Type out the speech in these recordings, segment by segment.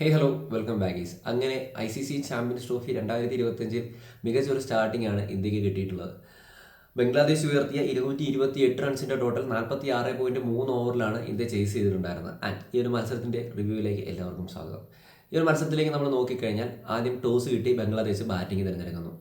ഹേ hello welcome ബാഗീസ് അങ്ങനെ I C C champions trophy രണ്ടായിരത്തി ഇരുപത്തഞ്ചിൽ മികച്ച ഒരു സ്റ്റാർട്ടിംഗ് ആണ് ഇന്ത്യയ്ക്ക് കിട്ടിയിട്ടുള്ളത്. ബംഗ്ലാദേശ് ഉയർത്തിയ ഇരുന്നൂറ്റി ഇരുപത്തി എട്ട് റൺസിന്റെ ടോട്ടൽ നാൽപ്പത്തി ആറ് പോയിന്റ് മൂന്ന് ഓവറിലാണ് ഇന്ത്യ ചേസ് ചെയ്തിട്ടുണ്ടായിരുന്നത്. ആൻഡ് ഈ ഒരു മത്സരത്തിന്റെ റിവ്യൂവിലേക്ക് എല്ലാവർക്കും സ്വാഗതം. ഈ ഒരു മത്സരത്തിലേക്ക് നമ്മൾ നോക്കിക്കഴിഞ്ഞാൽ ആദ്യം ടോസ് കിട്ടി ബംഗ്ലാദേശ് ബാറ്റിംഗ് തിരഞ്ഞെടുക്കുന്നു.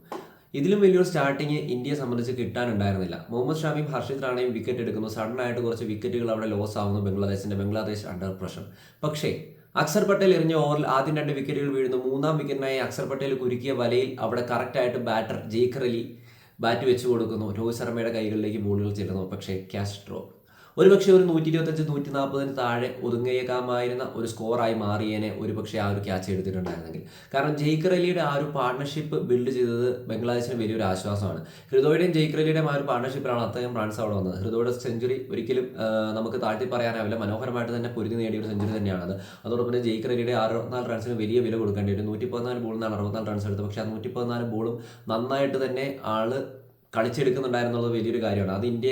ഇതിലും വലിയൊരു സ്റ്റാർട്ടിങ് ഇന്ത്യയെ സംബന്ധിച്ച് കിട്ടാനുണ്ടായിരുന്നില്ല. മുഹമ്മദ് ഷാമിയും ഹർഷിത് റാണയും വിക്കറ്റ് എടുക്കുന്നു. സഡൻ ആയിട്ട് കുറച്ച് വിക്കറ്റുകൾ അവിടെ ലോസ് ആവുന്നു ബംഗ്ലാദേശിന്റെ ബംഗ്ലാദേശ് അണ്ടർ പ്രഷർ പക്ഷേ അക്സർ പട്ടേൽ എറിഞ്ഞ ഓവറിൽ ആദ്യം രണ്ട് വിക്കറ്റുകൾ വീഴുന്നു. മൂന്നാം വിക്കറ്റിനായി അക്സർ പട്ടേൽ കുരുക്കിയ വലയിൽ അവിടെ കറക്റ്റായിട്ട് ബാറ്റർ ജേക്കർ അലി ബാറ്റ് വെച്ചു കൊടുക്കുന്നു. രോഹിത് ശർമ്മയുടെ കൈകളിലേക്ക് ബോളുകൾ ചെല്ലുന്നു. പക്ഷേ ക്യാസ്ട്രോ ഒരുപക്ഷെ ഒരു നൂറ്റി ഇരുപത്തഞ്ച് നൂറ്റി നാൽപ്പതിന് താഴെ ഒതുങ്ങിയേക്കാമായിരുന്ന ഒരു സ്കോറായി മാറിയേനെ ഒരുപക്ഷെ ആ ഒരു ക്യാച്ച് എടുത്തിട്ടുണ്ടായിരുന്നെങ്കിൽ. കാരണം ജയ്ക്കർ ആ ഒരു പാർട്ണർഷിപ്പ് ബിൽഡ് ചെയ്തത് ബംഗ്ലാദേശിന് വലിയൊരു ആശ്വാസമാണ്. ഹൃദോയുടെയും ജയ്ക്കർ അലിയുടെയും ആ ഒരു പാർട്ണർഷിപ്പിലാണ് അത്രയും റൺസ് അവിടെ വന്നത്. ഹൃദോയുടെ സെഞ്ചുറി ഒരിക്കലും നമുക്ക് താഴ്ത്തി പറയാനാവില്ല. മനോഹരമായിട്ട് തന്നെ പൊരുതി നേടിയ ഒരു സെഞ്ചുറി തന്നെയാണത് അതോടൊപ്പം തന്നെ ജയ്ക്കർ അലിയുടെ അറുപത്തിനാല് റൺസിന് വലിയ വില കൊടുക്കേണ്ടി വരും. നൂറ്റി പതിനാല് ബോളിൽ നിന്നാണ് അറുപത്തിനാല് റൺസ് എടുത്തത്. പക്ഷേ ആ നൂറ്റി പതിനാല് ബോളും നന്നായിട്ട് തന്നെ ആൾ കളിച്ചെടുക്കുന്നുണ്ടായിരുന്നുള്ളത് വലിയൊരു കാര്യമാണ്. അത് ഇന്ത്യ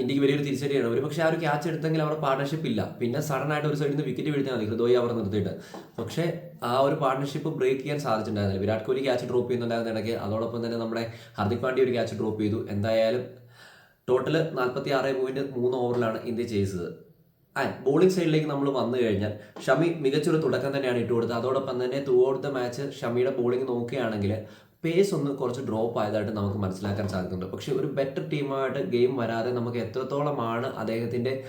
ഇന്ത്യയ്ക്ക് വലിയൊരു തിരിച്ചടിയാണ്. ഒരു പക്ഷേ ആ ഒരു ക്യാച്ച് എടുത്തെങ്കിൽ അവരുടെ പാർട്ണർഷിപ്പ് ഇല്ല. പിന്നെ സഡൻ ആയിട്ട് ഒരു സൈഡിൽ നിന്ന് വിക്കറ്റ് വീഴ്ത്താൽ മതി. ഹൃദയ അവർ നിർത്തിയിട്ട്. പക്ഷേ ആ ഒരു പാർട്ണർഷിപ്പ് ബ്രേക്ക് ചെയ്യാൻ സാധിച്ചിട്ടുണ്ടായിരുന്നില്ല. വിരാട് കോഹ്ലി ക്യാച്ച് ഡ്രോപ്പ് ചെയ്യുന്നുണ്ടായിരുന്ന ഇടയ്ക്ക്. അതോടൊപ്പം തന്നെ നമ്മുടെ ഹർദിക് പാണ്ഡ്യ ഒരു ക്യാച്ച് ഡ്രോപ്പ് ചെയ്തു. എന്തായാലും ടോട്ടൽ നാൽപ്പത്തി ആറ് പോയിന്റ് മൂന്ന് ഓവറിലാണ് ഇന്ത്യ ചെയ്തത്. ആൻഡ് ബോളിംഗ് സൈഡിലേക്ക് നമ്മൾ വന്നു കഴിഞ്ഞാൽ ഷമി മികച്ചൊരു തുടക്കം തന്നെയാണ് ഇട്ട് കൊടുത്തത് അതോടൊപ്പം തന്നെ ത്രൂ ഔട്ട് ദ മാച്ച് ഷമിയുടെ ബോളിംഗ് നോക്കുകയാണെങ്കിൽ പേസ് ഒന്ന് കുറച്ച് ഡ്രോപ്പ് ആയതായിട്ട് നമുക്ക് മനസ്സിലാക്കാൻ സാധിക്കുന്നുണ്ട്. പക്ഷേ ഒരു ബെറ്റർ ടീമായിട്ട് ഗെയിം വരാതെ നമുക്ക് എത്രത്തോളമാണ് അദ്ദേഹത്തിന്റെ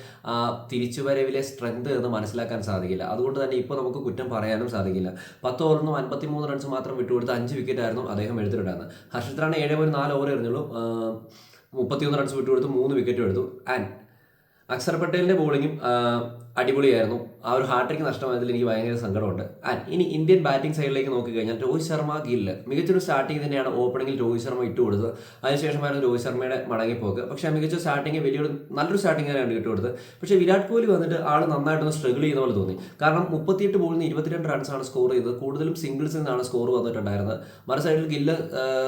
തിരിച്ചുവരവിലെ സ്ട്രെങ്ത് എന്ന് മനസ്സിലാക്കാൻ സാധിക്കില്ല. അതുകൊണ്ട് തന്നെ ഇപ്പോൾ നമുക്ക് കുറ്റം പറയാനും സാധിക്കില്ല. പത്ത് ഓവറിനും നിന്നും അൻപത്തിമൂന്ന് റൺസ് മാത്രം വിട്ടുകൊടുത്ത് അഞ്ച് വിക്കറ്റ് ആയിരുന്നു അദ്ദേഹം എടുത്തിട്ടുണ്ടായിരുന്നത്. ഹർഷിത് ഏഴ് പോയിന്റ് നാല് ഓവർ എറിഞ്ഞുള്ളൂ. മുപ്പത്തിയൊന്ന് റൺസ് വിട്ടുകൊടുത്ത് മൂന്ന് വിക്കറ്റും എടുത്തു. ആൻഡ് അക്സർ പട്ടേലിന്റെ ബോളിങ്ങും അടിപൊളിയായിരുന്നു. ആ ഒരു ഹാട്രിക് നഷ്ടമായതിൽ എനിക്ക് ഭയങ്കര സങ്കടമുണ്ട്. ആൻഡ് ഇനി ഇന്ത്യൻ ബാറ്റിംഗ് സൈഡിലേക്ക് നോക്കി കഴിഞ്ഞാൽ രോഹിത് ശർമ്മ ഗില്ല് മികച്ചൊരു സ്റ്റാർട്ടിംഗ് തന്നെയാണ് ഓപ്പണിംഗിൽ രോഹിത് ശർമ്മ ഇട്ട് കൊടുത്തത്. അതിനുശേഷമായിരുന്നു രോഹിത് ശർമ്മയുടെ മടങ്ങിപ്പോക്ക് പക്ഷേ മികച്ച സ്റ്റാർട്ടിങ് വലിയൊരു നല്ലൊരു സ്റ്റാർട്ടിംഗ് തന്നെയാണ് ഇട്ട് കൊടുത്തത്. പക്ഷേ വിരാട് കോഹ്ലി വന്നിട്ട് ആൾ നന്നായിട്ടൊന്ന് സ്ട്രഗിൾ ചെയ്യുന്ന പോലെ തോന്നി. കാരണം മുപ്പത്തിയെട്ട് ബോളിൽ നിന്ന് ഇരുപത്തിരണ്ട് റൺസാണ് സ്കോർ ചെയ്തത്. കൂടുതലും സിംഗിൾസിൽ നിന്നാണ് സ്കോർ വന്നിട്ടുണ്ടായിരുന്നത്. മറു സൈഡിൽ ഗില്ല്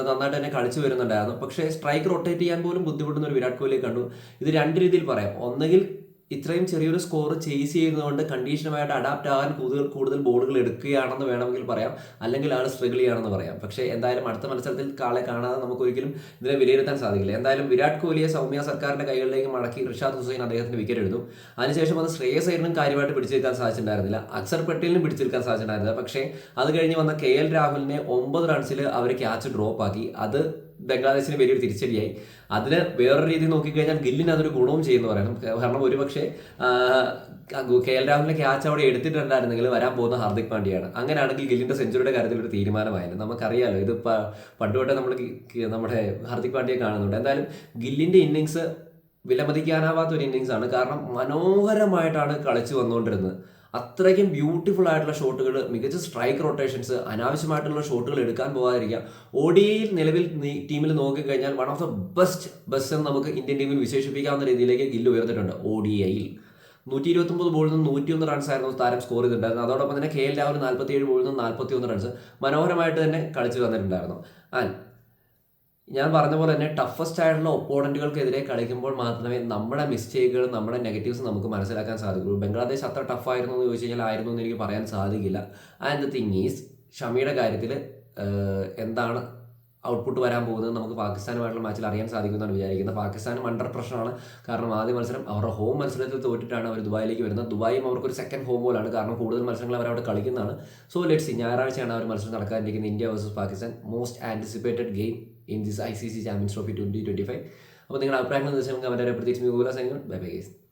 നന്നായിട്ട് തന്നെ കളിച്ചു വരുന്നുണ്ടായിരുന്നു. പക്ഷേ സ്ട്രൈക്ക് റൊട്ടേറ്റ് ചെയ്യാൻ പോലും ബുദ്ധിമുട്ടുന്ന ഒരു വിരാട് കോഹ്ലിയെ കണ്ടു. ഇത് രണ്ട് രീതിയിൽ പറയാം. ഒന്നുകിൽ ഇത്രയും ചെറിയൊരു സ്കോർ ചേസ് ചെയ്യുന്നതുകൊണ്ട് കണ്ടീഷനുമായിട്ട് അഡാപ്റ്റ് ആകാൻ കൂടുതൽ കൂടുതൽ ബോളുകൾ എടുക്കുകയാണെന്ന് വേണമെങ്കിൽ പറയാം. അല്ലെങ്കിൽ ആൾ സ്ട്രഗിൾ ചെയ്യുകയാണെന്ന് പറയാം. പക്ഷേ എന്തായാലും അടുത്ത മത്സരത്തിൽ കാളെ കാണാതെ നമുക്ക് ഒരിക്കലും ഇതിനെ വിലയിരുത്താൻ സാധിക്കില്ല. എന്തായാലും വിരാട് കോഹ്ലിയെ സൗമ്യ സർക്കാരിന്റെ കൈകളിലേക്ക് മടക്കി ഋഷാദ് ഹുസൈൻ അദ്ദേഹത്തിന് വിക്കറ്റ് എടുത്തു. അതിനുശേഷം അത് ശ്രേയസ് അയ്യറിനും കാര്യമായിട്ട് പിടിച്ചെടുക്കാൻ സാധിച്ചിട്ടുണ്ടായിരുന്നില്ല. അക്സർ പട്ടേലിനും പിടിച്ചെടുക്കാൻ സാധിച്ചിട്ടുണ്ടായിരുന്നില്ല. പക്ഷേ അത് കഴിഞ്ഞ് വന്ന കെ എൽ രാഹുലിനെ ഒമ്പത് റൺസിൽ അവർ ക്യാച്ച് ഡ്രോപ്പ് ആക്കി. അത് ബംഗ്ലാദേശിന് വലിയൊരു തിരിച്ചടിയായി. അതിന് വേറൊരു രീതി നോക്കിക്കഴിഞ്ഞാൽ ഗില്ലിന് അതൊരു ഗുണവും ചെയ്യുന്നു പറയണം കാരണം ഒരുപക്ഷെ കെ എൽ രാഹുലിന്റെ ക്യാച്ച് അവിടെ എടുത്തിട്ടുണ്ടായിരുന്നെങ്കിൽ വരാൻ പോകുന്ന ഹാർദിക് പാണ്ഡ്യയാണ്. അങ്ങനെയാണെങ്കിൽ ഗില്ലിന്റെ സെഞ്ചുറിയുടെ കാര്യത്തിൽ ഒരു തീരുമാനമായിരുന്നു. നമുക്കറിയാലോ ഇത് പ- നമ്മൾ നമ്മുടെ ഹാർദിക് പാണ്ഡ്യയെ കാണുന്നുണ്ട്. എന്തായാലും ഗില്ലിന്റെ ഇന്നിങ്സ് വിലമതിക്കാനാവാത്ത ഒരു ഇന്നിങ്സ് ആണ് കാരണം മനോഹരമായിട്ടാണ് കളിച്ചു വന്നുകൊണ്ടിരുന്നത്. അത്രയ്ക്കും ബ്യൂട്ടിഫുൾ ആയിട്ടുള്ള ഷോട്ടുകൾ മികച്ച സ്ട്രൈക്ക് റൊട്ടേഷൻസ് അനാവശ്യമായിട്ടുള്ള ഷോട്ടുകൾ എടുക്കാൻ പോകാതിരിക്കുക ഒഡിയിൽ നിലവിൽ ടീമിൽ നോക്കിക്കഴിഞ്ഞാൽ one of the best best എന്ന് നമുക്ക് ഇന്ത്യൻ ടീമിൽ വിശേഷിപ്പിക്കാവുന്ന രീതിയിലേക്ക് ഗില്ല് ഉയർത്തിട്ടുണ്ട് ഒ ഡി ഐയിൽ. നൂറ്റി ഇരുപത്തൊമ്പത് ബോളിൽ നിന്ന് നൂറ്റിയൊന്ന് റൺസ് ആയിരുന്നു താരം സ്കോർ ചെയ്തിട്ടുണ്ടായിരുന്നത്. അതോടൊപ്പം തന്നെ കെ എൽ രാഹുൽ നാൽപ്പത്തി ഏഴ് ബോളിൽ നിന്ന് നാൽപ്പത്തി ഒന്ന് റൺസ് മനോഹരമായിട്ട് തന്നെ കളിച്ചു തന്നിട്ടുണ്ടായിരുന്നു. ആൻഡ് ഞാൻ പറഞ്ഞ പോലെ തന്നെ ടഫസ്റ്റ് ആയിട്ടുള്ള ഒപ്പോണന്റുകൾക്കെതിരെ കളിക്കുമ്പോൾ മാത്രമേ നമ്മുടെ മിസ്റ്റേക്കുകൾ നമ്മുടെ നെഗറ്റീവ്സ് നമുക്ക് മനസ്സിലാക്കാൻ സാധിക്കുള്ളൂ ബംഗ്ലാദേശ് അത്ര ടഫായിരുന്നു എന്ന് ചോദിച്ചു കഴിഞ്ഞാൽ ആയിരുന്നു എന്ന് എനിക്ക് പറയാൻ സാധിക്കില്ല. ആൻഡ് ദ തിങ് ഈസ് ഷമിയുടെ കാര്യത്തിൽ എന്താണ് ഔട്ട്പുട്ട് വരാൻ പോകുന്നത് നമുക്ക് പാകിസ്ഥാനുമായിട്ടുള്ള മാച്ചിൽ അറിയാൻ സാധിക്കുമെന്നാണ് വിചാരിക്കുന്നത്. പാകിസ്ഥാനും അണ്ടർ പ്രഷറാണ് കാരണം ആദ്യ മത്സരം അവരുടെ ഹോം മത്സരത്തിൽ തോറ്റിട്ടാണ് അവർ ദുബായിലേക്ക് വരുന്നത്. ദുബായും അവർക്ക് ഒരു സെക്കൻഡ് ഹോം പോലാണ് കാരണം കൂടുതൽ മത്സരങ്ങൾ അവർ അവിടെ കളിക്കുന്നതാണ്. സോ ലെറ്റ് സി ഞായറാഴ്ചയാണ് അവർ മത്സരം നടക്കാനിരിക്കുന്നത്. India versus Pakistan. Most anticipated game in this I C C champions trophy twenty twenty five അപ്പോൾ നിങ്ങളുടെ അഭിപ്രായങ്ങൾ നിങ്ങൾക്ക് അവരെ പ്രത്യേകിച്ച് ബൈ ബൈ ഗേസ്